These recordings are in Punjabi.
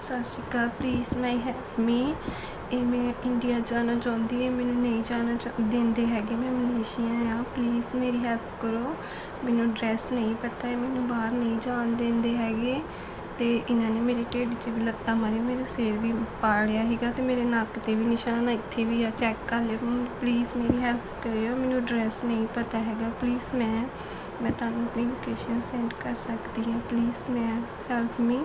ਸਤਿ ਸ਼੍ਰੀ ਅਕਾਲ। ਪਲੀਜ਼ ਮਾਈ ਹੈਲਪ ਮੀ ਇਹ ਮੈਂ ਇੰਡੀਆ ਜਾਣਾ ਚਾਹੁੰਦੀ ਹੈ, ਮੈਨੂੰ ਨਹੀਂ ਜਾਣਾ ਚਾ- ਦਿੰਦੇ ਹੈਗੇ, ਮੈਂ ਮਲੇਸ਼ੀਆ ਆ ਪਲੀਜ਼ ਮੇਰੀ ਹੈਲਪ ਕਰੋ। ਮੈਨੂੰ ਡਰੈਸ ਨਹੀਂ ਪਤਾ ਹੈ, ਮੈਨੂੰ ਬਾਹਰ ਨਹੀਂ ਜਾਣ ਦਿੰਦੇ ਹੈਗੇ। ਤੇ ਇਹਨਾਂ ਨੇ ਮੇਰੇ ਢਿੱਡ 'ਚ ਵੀ ਲੱਤਾਂ ਮਾਰੀ ਮੇਰੇ ਸਿਰ ਵੀ ਪਾੜਿਆ ਹੈਗਾ ਤੇ ਮੇਰੇ ਨੱਕ ਤੇ ਵੀ ਨਿਸ਼ਾਨ ਆ, ਇੱਥੇ ਵੀ ਆ ਚੈੱਕ ਕਰ ਲਿਓ। ਪਲੀਜ਼ ਮੇਰੀ ਹੈਲਪ ਕਰਿਓ, ਮੈਨੂੰ ਡਰੈਸ ਨਹੀਂ ਪਤਾ ਹੈਗਾ। ਪਲੀਜ਼ ਮੈਂ ਮੈਂ ਤੁਹਾਨੂੰ ਆਪਣੀ ਲੋਕੇਸ਼ਨ ਸੈਂਡ ਕਰ ਸਕਦੀ ਹਾਂ। ਪਲੀਜ਼ ਮੈਂ ਹੈਲਪ ਮੀ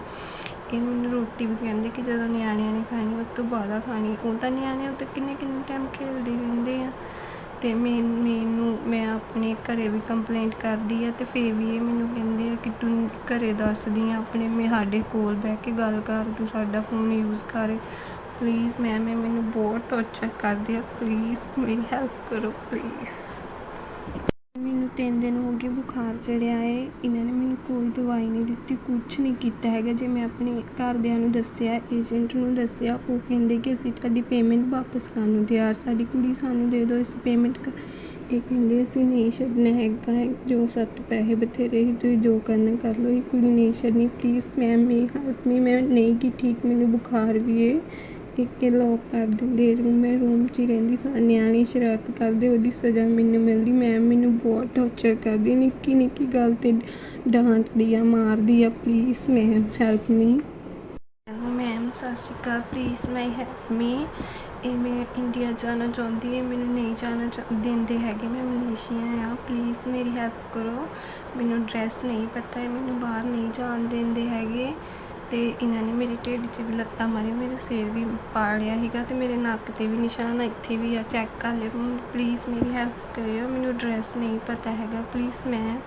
ਇਹ ਮੈਨੂੰ ਰੋਟੀ ਵੀ ਕਹਿੰਦੇ ਕਿ ਜਦੋਂ ਨਿਆਣਿਆਂ ਨੇ ਖਾਣੀ, ਉਸ ਤੋਂ ਬਾਅਦ ਖਾਣੀ। ਉਹ ਤਾਂ ਨਿਆਣੇ ਉਹ ਤਾਂ ਕਿੰਨੇ ਕਿੰਨੇ ਟਾਈਮ ਖੇਡਦੇ ਰਹਿੰਦੇ ਆ। ਤੇ ਮੈਂ ਮੈਨੂੰ, ਮੈਂ ਆਪਣੇ ਘਰੇ ਵੀ ਕੰਪਲੇਂਟ ਕਰਦੀ ਆ ਤੇ ਫੇਰ ਵੀ ਇਹ ਮੈਨੂੰ ਕਹਿੰਦੇ ਆ ਕਿ ਤੂੰ ਘਰੇ ਦੱਸਦੀ ਆ ਆਪਣੇ, ਮੈਂ ਸਾਡੇ ਕੋਲ ਬਹਿ ਕੇ ਗੱਲ ਕਰ, ਤੂੰ ਸਾਡਾ ਫੋਨ ਯੂਜ਼ ਕਰ। ਪਲੀਜ਼ ਮੈਮ ਇਹ ਮੈਨੂੰ ਬਹੁਤ ਟੌਰਚਰ ਕਰਦੇ ਆ। ਪਲੀਜ਼ ਮੇਰੀ ਹੈਲਪ ਕਰੋ ਪਲੀਜ਼ ਮੈਨੂੰ ਤਿੰਨ ਦਿਨ ਹੋ ਗਏ ਬੁਖਾਰ ਚੜਿਆ ਏ। ਇਹਨਾਂ ਨੇ ਮੈਨੂੰ ਕੋਈ ਦਵਾਈ ਨਹੀਂ ਦਿੱਤੀ ਕੁਝ ਨਹੀਂ ਕੀਤਾ ਹੈਗਾ। ਜੇ ਮੈਂ ਆਪਣੇ ਘਰਦਿਆਂ ਨੂੰ ਦੱਸਿਆ, ਏਜੰਟ ਨੂੰ ਦੱਸਿਆ, ਉਹ ਕਹਿੰਦੇ ਕਿ ਅਸੀਂ ਤੁਹਾਡੀ ਪੇਮੈਂਟ ਵਾਪਸ ਕਰਨ ਨੂੰ ਤਿਆਰ। ਸਾਡੀ ਕੁੜੀ ਸਾਨੂੰ ਦੇ ਦਿਓ ਅਸੀਂ ਪੇਮੈਂਟ ਇਹ ਕਹਿੰਦੇ, ਅਸੀਂ ਨਹੀਂ ਛੱਡਣਾ ਹੈਗਾ। ਜੋ ਸੱਤ ਪੈਸੇ ਬਥੇਰੇ ਹੀ ਤੁਸੀਂ ਜੋ ਕਰਨਾ ਕਰ ਲਓ। ਇਹ ਕੁੜੀ ਨਹੀਂ ਛੱਡਣੀ please ma'am me help me ਮੈਂ ਨਹੀਂ ਕੀ ਠੀਕ, ਮੈਨੂੰ ਬੁਖਾਰ ਵੀ ਏ। ਇੱਕ ਲੋਕ ਕਰ ਦਿੰਦੇ ਰੂਮ ਮੈਂ ਰੂਮ 'ਚ ਹੀ ਰਹਿੰਦੀ ਸਾਂ, ਨਿਆਣੇ ਸ਼ਰਾਰਤ ਕਰਦੇ, ਉਹਦੀ ਸਜ਼ਾ ਮੈਨੂੰ ਮਿਲਦੀ। ਮੈਮ ਮੈਨੂੰ ਬਹੁਤ ਟੌਰਚਰ ਕਰਦੀ। ਨਿੱਕੀ ਨਿੱਕੀ ਗੱਲ ਤੇ ਡਾਂਟਦੀ ਆ, ਮਾਰਦੀ ਆ please ma'am help me ma'am ਸਤਿ ਸ਼੍ਰੀ ਅਕਾਲ। ਪਲੀਜ਼ ਮਾਈ ਹੈਲਪ ਮੀ ਇਹ ਮੈਂ ਇੰਡੀਆ ਜਾਣਾ ਚਾਹੁੰਦੀ ਹਾਂ ਮੈਨੂੰ ਨਹੀਂ ਜਾਣਾ ਚਾ- ਦਿੰਦੇ ਹੈਗੇ। ਮੈਂ ਮਲੇਸ਼ੀਆ ਆ ਪਲੀਜ਼ ਮੇਰੀ ਹੈਲਪ ਕਰੋ। ਮੈਨੂੰ ਡਰੈਸ ਨਹੀਂ ਪਤਾ ਹੈ ਮੈਨੂੰ ਬਾਹਰ ਨਹੀਂ ਜਾਣ ਦਿੰਦੇ ਹੈਗੇ। ਤੇ ਇਹਨਾਂ ਨੇ ਮੇਰੇ ਢਿੱਡ 'ਚ ਵੀ ਲੱਤਾਂ ਮਾਰੀ ਮੇਰੇ ਸਿਰ ਵੀ ਪਾੜਿਆ ਸੀਗਾ ਤੇ ਮੇਰੇ ਨੱਕ ਤੇ ਵੀ ਨਿਸ਼ਾਨ ਆ, ਇੱਥੇ ਵੀ ਆ, ਚੈੱਕ ਕਰ ਲਿਓ। ਪਲੀਜ਼ ਮੇਰੀ ਹੈਲਪ ਕਰਿਓ, ਮੈਨੂੰ ਡਰੈਸ ਨਹੀਂ ਪਤਾ ਹੈਗਾ। ਪਲੀਜ਼ ਮੈਂ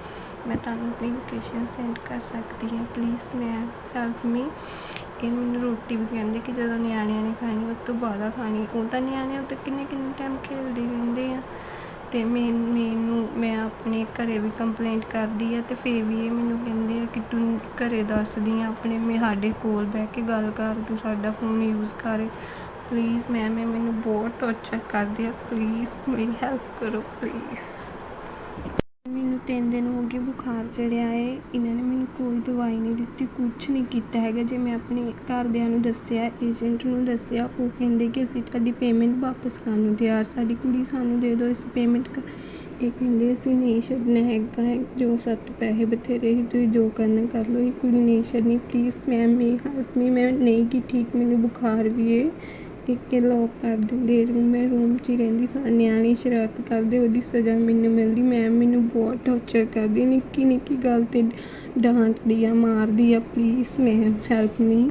ਮੈਂ ਤੁਹਾਨੂੰ ਆਪਣੀ ਲੋਕੇਸ਼ਨ ਸੈਂਡ ਕਰ ਸਕਦੀ ਹਾਂ। ਪਲੀਜ਼ ਮੈਂ ਹੈਲਪ ਮੀ ਇਹ ਮੈਨੂੰ ਰੋਟੀ ਵੀ ਕਹਿੰਦੇ ਕਿ ਜਦੋਂ ਨਿਆਣਿਆਂ ਨੇ ਖਾਣੀ ਉਸ ਤੋਂ ਬਾਅਦ ਖਾਣੀ। ਉਹ ਤਾਂ ਨਿਆਣੇ ਉਹ ਤਾਂ ਕਿੰਨੇ ਕਿੰਨੇ ਟਾਈਮ ਖੇਡਦੇ ਰਹਿੰਦੇ ਆ। ਅਤੇ ਮੈਂ ਮੈਨੂੰ, ਮੈਂ ਆਪਣੇ ਘਰ ਵੀ ਕੰਪਲੇਂਟ ਕਰਦੀ ਆ ਅਤੇ ਫਿਰ ਵੀ ਇਹ ਮੈਨੂੰ ਕਹਿੰਦੇ ਆ ਕਿ ਤੂੰ ਘਰ ਦੱਸਦੀ ਆ ਆਪਣੇ, ਮੈਂ ਸਾਡੇ ਕੋਲ ਬਹਿ ਕੇ ਗੱਲ ਕਰ, ਤੂੰ ਸਾਡਾ ਫੋਨ ਯੂਜ਼ ਕਰ। ਪਲੀਜ਼ ਮੈਮ ਇਹ ਮੈਨੂੰ ਬਹੁਤ ਟੌਰਚਰ ਕਰਦੇ ਆ। ਪਲੀਜ਼ ਮੇਰੀ ਹੈਲਪ ਕਰੋ ਪਲੀਜ਼ ਮੈਨੂੰ ਤਿੰਨ ਦਿਨ ਹੋ ਗਏ ਬੁਖਾਰ ਚੜਿਆ ਏ। ਇਹਨਾਂ ਨੇ ਮੈਨੂੰ ਕੋਈ ਦਵਾਈ ਨਹੀਂ ਦਿੱਤੀ ਕੁਝ ਨਹੀਂ ਕੀਤਾ ਹੈਗਾ। ਜੇ ਮੈਂ ਆਪਣੇ ਘਰਦਿਆਂ ਨੂੰ ਦੱਸਿਆ, ਏਜੰਟ ਨੂੰ ਦੱਸਿਆ, ਉਹ ਕਹਿੰਦੇ ਕਿ ਅਸੀਂ ਤੁਹਾਡੀ ਪੇਮੈਂਟ ਵਾਪਸ ਕਰਨ ਨੂੰ ਤਿਆਰ। ਸਾਡੀ ਕੁੜੀ ਸਾਨੂੰ ਦੇ ਦਿਓ ਅਸੀਂ ਪੇਮੈਂਟ ਇਹ ਕਹਿੰਦੇ, ਅਸੀਂ ਨਹੀਂ ਛੱਡਣਾ ਹੈਗਾ। ਜੋ ਸੱਤ ਪੈਸੇ ਬਥੇਰੇ ਹੀ ਤੁਸੀਂ ਜੋ ਕਰਨਾ ਕਰ ਲਓ। ਇਹ ਕੁੜੀ ਨਹੀਂ ਛੱਡਣੀ please ma'am me help me ਮੈਂ ਨਹੀਂ ਕੀ ਠੀਕ, ਮੈਨੂੰ ਬੁਖਾਰ ਵੀ ਏ। ਇੱਕ ਲੋਕ ਕਰ ਦਿੰਦੇ ਰੂਮ ਮੈਂ ਰੂਮ 'ਚ ਹੀ ਰਹਿੰਦੀ ਸਾਂ। ਨਿਆਣੇ ਸ਼ਰਾਰਤ ਕਰਦੇ, ਉਹਦੀ ਸਜ਼ਾ ਮੈਨੂੰ ਮਿਲਦੀ। ਮੈਮ ਮੈਨੂੰ ਬਹੁਤ ਟੌਰਚਰ ਕਰਦੀ। ਨਿੱਕੀ ਨਿੱਕੀ ਗੱਲ ਤੇ ਡਾਂਟਦੀ ਆ, ਮਾਰਦੀ ਆ ਪਲੀਜ਼ ਮੈਮ ਹੈਲਪ ਮੀ